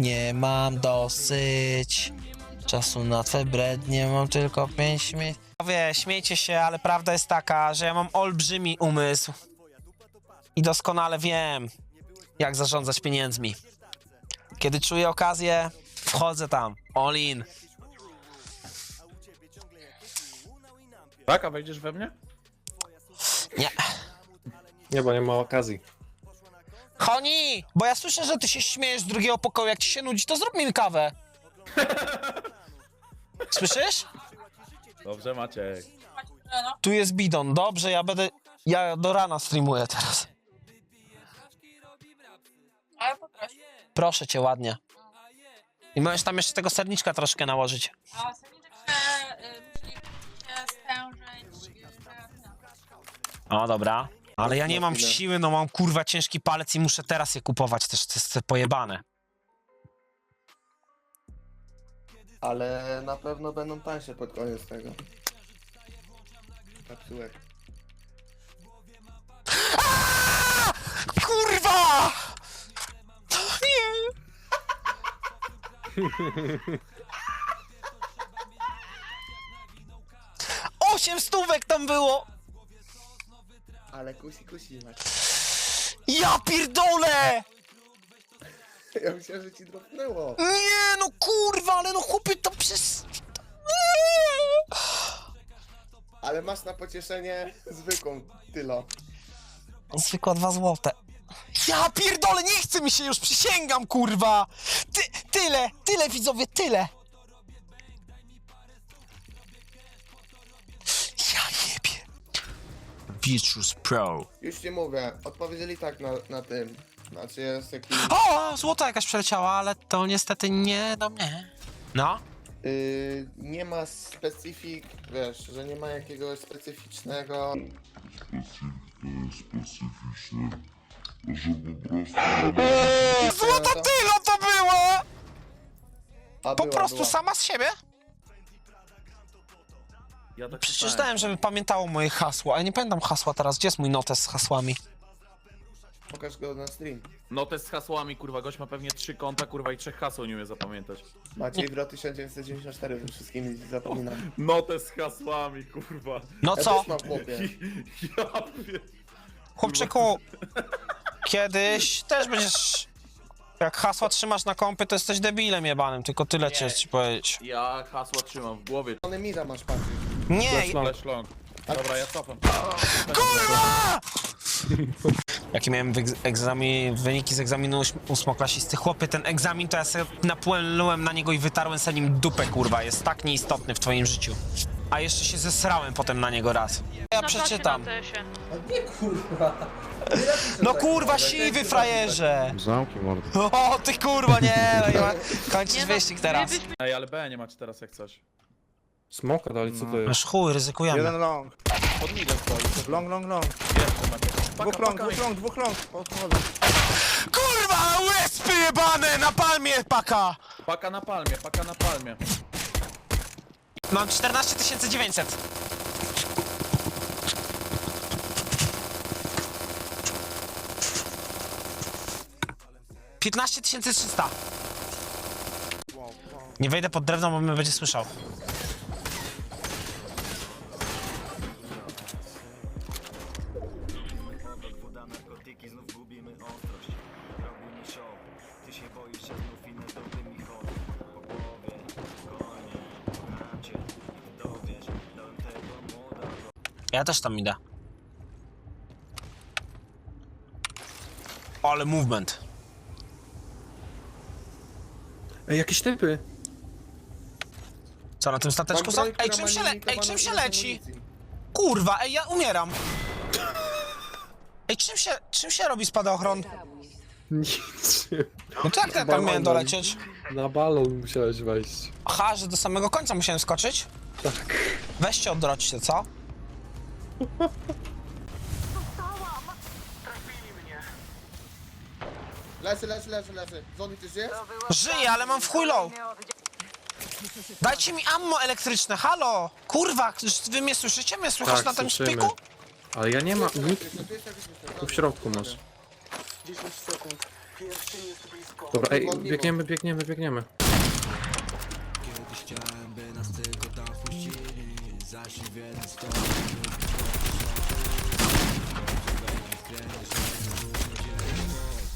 Nie mam dosyć czasu na twe brednie, mam tylko pięć minut. Wie, śmiejcie się, ale prawda jest taka, że ja mam olbrzymi umysł. I doskonale wiem, jak zarządzać pieniędzmi. Kiedy czuję okazję, wchodzę tam, all in. Tak, a wejdziesz we mnie? Nie. Nie, bo nie ma okazji. Honi, bo ja słyszę, że ty się śmiejesz z drugiego pokoju, jak ci się nudzi, to zrób mi kawę. Słyszysz? Dobrze, Maciek. Tu jest bidon, dobrze, ja będę, ja do rana streamuję teraz. Ale poproszę. Proszę cię, ładnie. I możesz tam jeszcze tego serniczka troszkę nałożyć. A y, stężyć. O, dobra. Ale ja nie mam siły, no mam kurwa ciężki palec i muszę teraz je kupować, też to jest pojebane. Ale na pewno będą tańsze pod koniec tego. Kapsułek. Kurwa! Nie! Osiem stówek tam było! Ale kusi, kusi. Maciek. Ja pierdolę! Ja myślałem, że ci dropnęło. Nie, no kurwa, ale no chłopie to przez... Ale masz na pocieszenie zwykłą tylo. Zwykła dwa złote. Ja pierdolę, nie chce mi się już, przysięgam, kurwa! Ty, tyle, tyle widzowie, tyle! Pro. Już ci mówię, odpowiedzieli tak na, na tym. Znaczy jest jakiś... O, złota jakaś przeleciała, ale to niestety nie do mnie. No? Yy, nie ma specyfik, wiesz, że nie ma jakiegoś specyficznego... Złota tylo to było! A Po była, prostu była. sama z siebie? Ja tak Przeczytałem, czytałem. żeby pamiętało moje hasło, ale nie pamiętam hasła teraz. Gdzie jest mój notes z hasłami? Pokaż go na stream. No te z hasłami, kurwa, gość ma pewnie trzy konta, kurwa, i trzech haseł nie umie zapamiętać. Maciej Wro 1994, ze wszystkimi zapominam. No te z hasłami, kurwa. No Ja co? też mam chłopie. Ja pier... Chłopczyku, kiedyś też będziesz... Jak hasła trzymasz na kompie, to jesteś debilem jebanym, tylko tyle cię ci powiedzieć. Ja hasła trzymam w głowie. One mida masz patrzeć. Nie! Flash long. Dobra, ja cofam. Kurwa! Jakie miałem egzamin, wyniki z egzaminu ósm- ósmoklasisty. Chłopie, ten egzamin to ja sobie napłynąłem na niego i wytarłem sobie nim dupę, kurwa. Jest tak nieistotny w twoim życiu. A jeszcze się zesrałem potem na niego raz. Ja przeczytam. No kurwa, siwy frajerze! Zamki mordy. O, ty kurwa, nie! No, nie ma... Kończysz wyścig teraz. Ej, ale B nie macie teraz jak coś. Smoka dali, co to jest? Masz chuj, ryzykujemy. Jeden long, Pod midem stoi. long, long, long. Jeszcze macie. Paka, Dwóch long, paka, dwóch long, dwóch long. Podchodzę. Kurwa, łespy jebane na palmie paka! paka na palmie, paka na palmie. Mam 14 900. Piętnaście tysięcy trzysta. Nie wejdę pod drewno, bo mnie będzie słyszał. Ja też tam idę. Ale movement. Ej, jakieś typy. Co na tym stateczku są? Ej, czym się, le- ej, czym się leci? Kurwa, ej, ja umieram. Ej, czym się, czym się robi spadochron? Nic. No to jak ja tam miałem dolecieć? Na balon musiałeś wejść. Aha, że do samego końca musiałem skoczyć? Tak. Weźcie odwroćcie, co? Leży, leży, leży, leży. Zony ty żyjesz? Żyję, ale mam w chuj low. Dajcie mi ammo elektryczne, halo! Kurwa, wy mnie słyszycie? Mnie słychać Tak, na tym słyszymy. szpiku? Ale ja nie mam. Nikt Tu jest jakiś tu w środku masz. 10 sekund. Dobra, ej, biegniemy, biegniemy, biegniemy.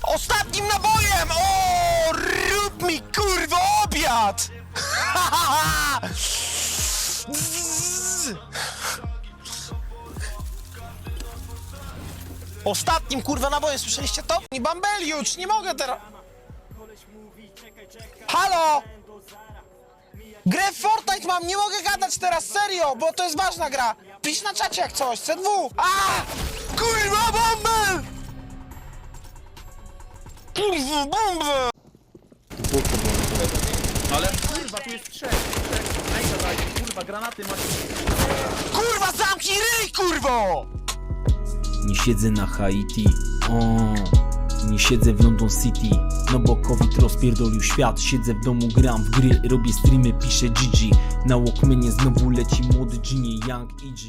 Ostatnim nabojem! O, rób mi kurwa obiad! Ostatnim kurwa nabojem, słyszeliście to? I Bambeliucz, nie mogę teraz... Halo! Grę w Fortnite mam, nie mogę gadać teraz, serio, bo to jest ważna gra. Pisz na czacie jak coś, C2. A! Kurwa, bambel! Kurwa, bombę! Ale kurwa, tu jest trzech. Trzech. Ej, dawaj, kurwa, granaty macie. Kurwa, zamknij ryj, kurwo! Nie siedzę na Haiti, o, nie siedzę w London City. No bo COVID rozpierdolił świat Siedzę w domu, gram w gry, robię streamy, piszę GG Na Walkmanie znowu leci młody Genie, Young EG